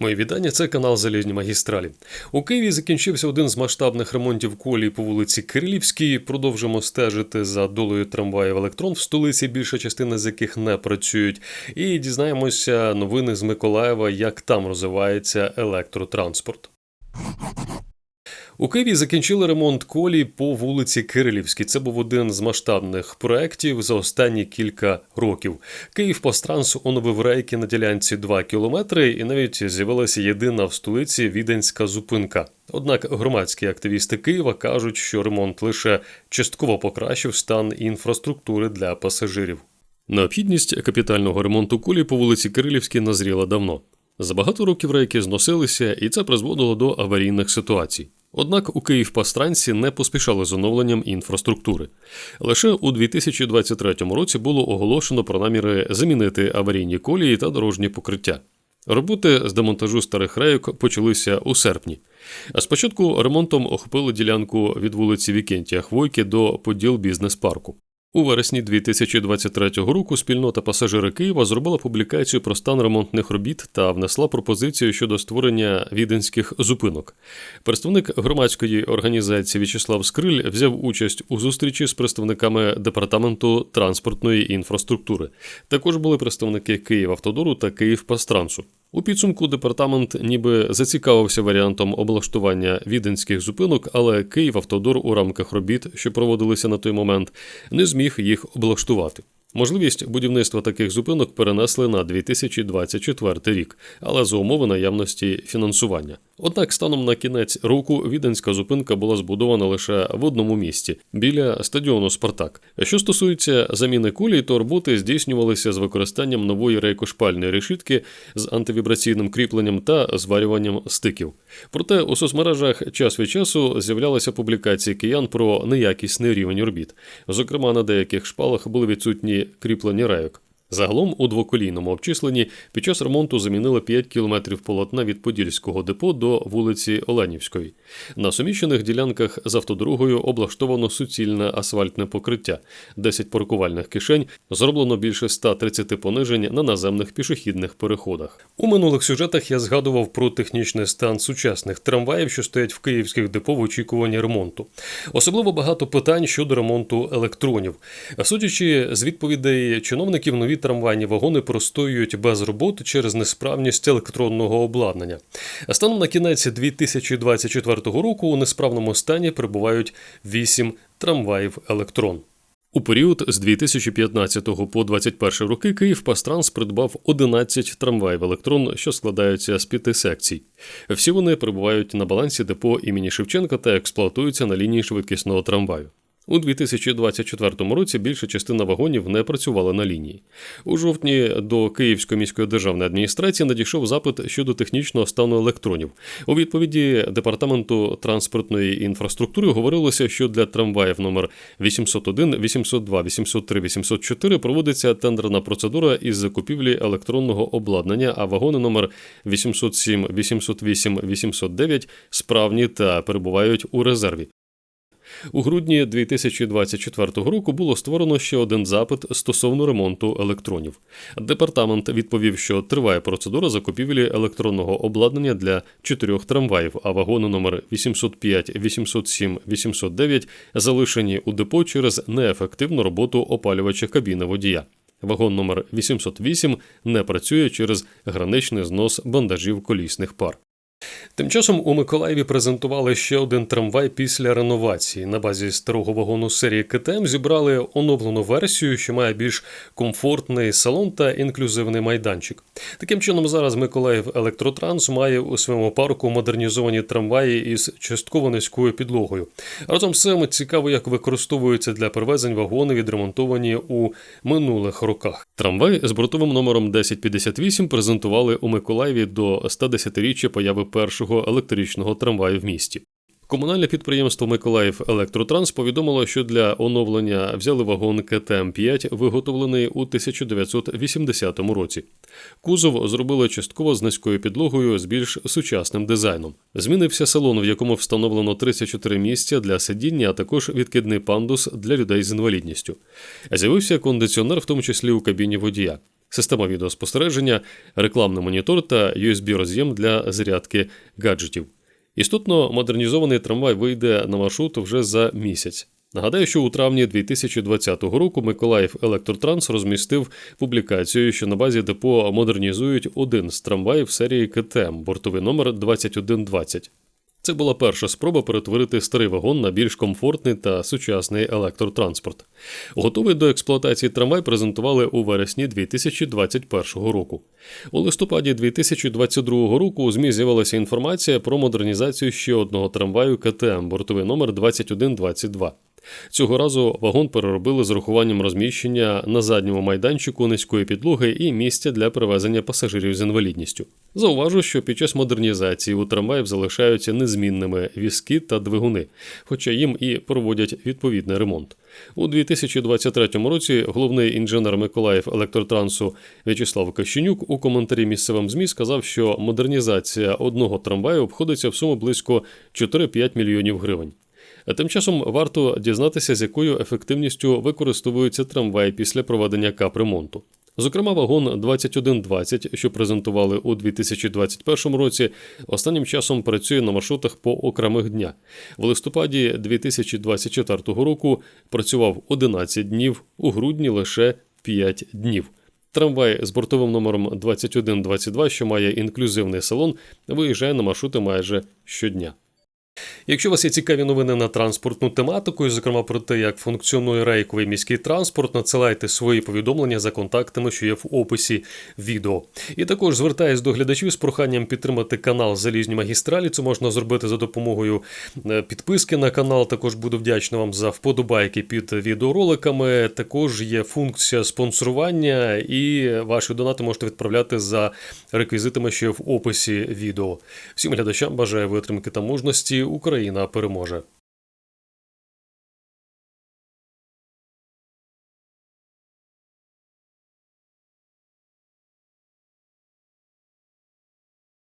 Мої вітання, це канал Залізні магістралі. У Києві закінчився один з масштабних ремонтів колії по вулиці Кирилівській. Продовжимо стежити за долею трамваїв електрон в столиці, більша частина з яких не працюють. І дізнаємося новини з Миколаєва, як там розвивається електротранспорт. У Києві закінчили ремонт колії по вулиці Кирилівській. Це був один з масштабних проєктів за останні кілька років. Київ Постранс оновив рейки на ділянці 2 кілометри, і навіть з'явилася єдина в столиці віденська зупинка. Однак громадські активісти Києва кажуть, що ремонт лише частково покращив стан інфраструктури для пасажирів. Необхідність капітального ремонту колії по вулиці Кирилівській назріла давно. За багато років рейки зносилися, і це призводило до аварійних ситуацій. Однак у Київпастранці не поспішали з оновленням інфраструктури. Лише у 2023 році було оголошено про наміри замінити аварійні колії та дорожні покриття. Роботи з демонтажу старих рейок почалися у серпні. А спочатку ремонтом охопили ділянку від вулиці Вікентія Хвойки до Поділ бізнес-парку. У вересні 2023 року спільнота пасажири Києва зробила публікацію про стан ремонтних робіт та внесла пропозицію щодо створення віденських зупинок. Представник громадської організації В'ячеслав Скриль взяв участь у зустрічі з представниками департаменту транспортної інфраструктури. Також були представники Київавтодору та Київпастрансу. У підсумку департамент ніби зацікавився варіантом облаштування віденських зупинок, але Київавтодор у рамках робіт, що проводилися на той момент, не зміг їх облаштувати. Можливість будівництва таких зупинок перенесли на 2024 рік, але за умови наявності фінансування. Однак, станом на кінець року віденська зупинка була збудована лише в одному місці біля стадіону Спартак. Що стосується заміни кулі, то роботи здійснювалися з використанням нової рейкошпальної решітки з антивібраційним кріпленням та зварюванням стиків. Проте у соцмережах час від часу з'являлися публікації киян про неякісний рівень робіт. Зокрема, на деяких шпалах були відсутні кріплення рейок. Загалом у двоколійному обчисленні під час ремонту замінили 5 кілометрів полотна від Подільського депо до вулиці Оленівської. На суміщених ділянках з автодорогою облаштовано суцільне асфальтне покриття, 10 паркувальних кишень, зроблено більше 130 понижень на наземних пішохідних переходах. У минулих сюжетах я згадував про технічний стан сучасних трамваїв, що стоять в київських депо в очікуванні ремонту. Особливо багато питань щодо ремонту електронів. Судячи з відповідей чиновників, нові трамвайні вагони простоюють без роботи через несправність електронного обладнання. Станом на кінець 2024 року у несправному стані перебувають 8 трамваїв електрон. У період з 2015 по 2021 роки Київ Пастранс придбав 11 трамваїв електрон, що складаються з п'яти секцій. Всі вони перебувають на балансі депо імені Шевченка та експлуатуються на лінії швидкісного трамваю. У 2024 році більша частина вагонів не працювала на лінії. У жовтні до Київської міської державної адміністрації надійшов запит щодо технічного стану електронів. У відповіді департаменту транспортної інфраструктури говорилося, що для трамваїв номер 801, 802, 803, 804 проводиться тендерна процедура із закупівлі електронного обладнання, а вагони номер 807, 808, 809 справні та перебувають у резерві. У грудні 2024 року було створено ще один запит стосовно ремонту електронів. Департамент відповів, що триває процедура закупівлі електронного обладнання для чотирьох трамваїв, а вагони номер 805, 807, 809 залишені у депо через неефективну роботу опалювача кабіни водія. Вагон номер 808 не працює через граничний знос бандажів колісних пар. Тим часом у Миколаєві презентували ще один трамвай після реновації. На базі старого вагону серії КТМ зібрали оновлену версію, що має більш комфортний салон та інклюзивний майданчик. Таким чином, зараз Миколаїв Електротранс має у своєму парку модернізовані трамваї із частково низькою підлогою. Разом з цим цікаво, як використовуються для перевезень вагони, відремонтовані у минулих роках. Трамвай з бортовим номером 1058 презентували у Миколаєві до 110-річчя появи першого електричного трамваю в місті. Комунальне підприємство Миколаїв Електротранс повідомило, що для оновлення взяли вагон КТМ-5, виготовлений у 1980 році. Кузов зробили частково з низькою підлогою з більш сучасним дизайном. Змінився салон, в якому встановлено 34 місця для сидіння, а також відкидний пандус для людей з інвалідністю. З'явився кондиціонер, в тому числі у кабіні водія. Система відеоспостереження, рекламний монітор та USB-роз'єм для зарядки гаджетів. Істотно модернізований трамвай вийде на маршрут вже за місяць. Нагадаю, що у травні 2020 року Миколаїв Електротранс розмістив публікацію, що на базі депо модернізують один з трамваїв серії КТМ, бортовий номер 2120. Це була перша спроба перетворити старий вагон на більш комфортний та сучасний електротранспорт. Готовий до експлуатації трамвай презентували у вересні 2021 року. У листопаді 2022 року у ЗМІ з'явилася інформація про модернізацію ще одного трамваю КТМ, бортовий номер 2122. Цього разу вагон переробили з урахуванням розміщення на задньому майданчику низької підлоги і місця для перевезення пасажирів з інвалідністю. Зауважу, що під час модернізації у трамваїв залишаються незмінними візки та двигуни, хоча їм і проводять відповідний ремонт. У 2023 році головний інженер Миколаїв електротрансу В'ячеслав Кащенюк у коментарі місцевим ЗМІ сказав, що модернізація одного трамваю обходиться в суму близько 4-5 мільйонів гривень. А Тим часом варто дізнатися, з якою ефективністю використовується трамвай після проведення капремонту. Зокрема, вагон 2120, що презентували у 2021 році, останнім часом працює на маршрутах по окремих днях. В листопаді 2024 року працював 11 днів, у грудні лише 5 днів. Трамвай з бортовим номером 2122, що має інклюзивний салон, виїжджає на маршрути майже щодня. Якщо у вас є цікаві новини на транспортну тематику, і, зокрема про те, як функціонує рейковий міський транспорт, надсилайте свої повідомлення за контактами, що є в описі відео. І також звертаюсь до глядачів з проханням підтримати канал Залізні магістралі. Це можна зробити за допомогою е, підписки на канал. Також буду вдячний вам за вподобайки під відеороликами. Також є функція спонсорування, і ваші донати можете відправляти за реквізитами, що є в описі відео. Всім глядачам бажаю витримки та мужності. Україна переможе.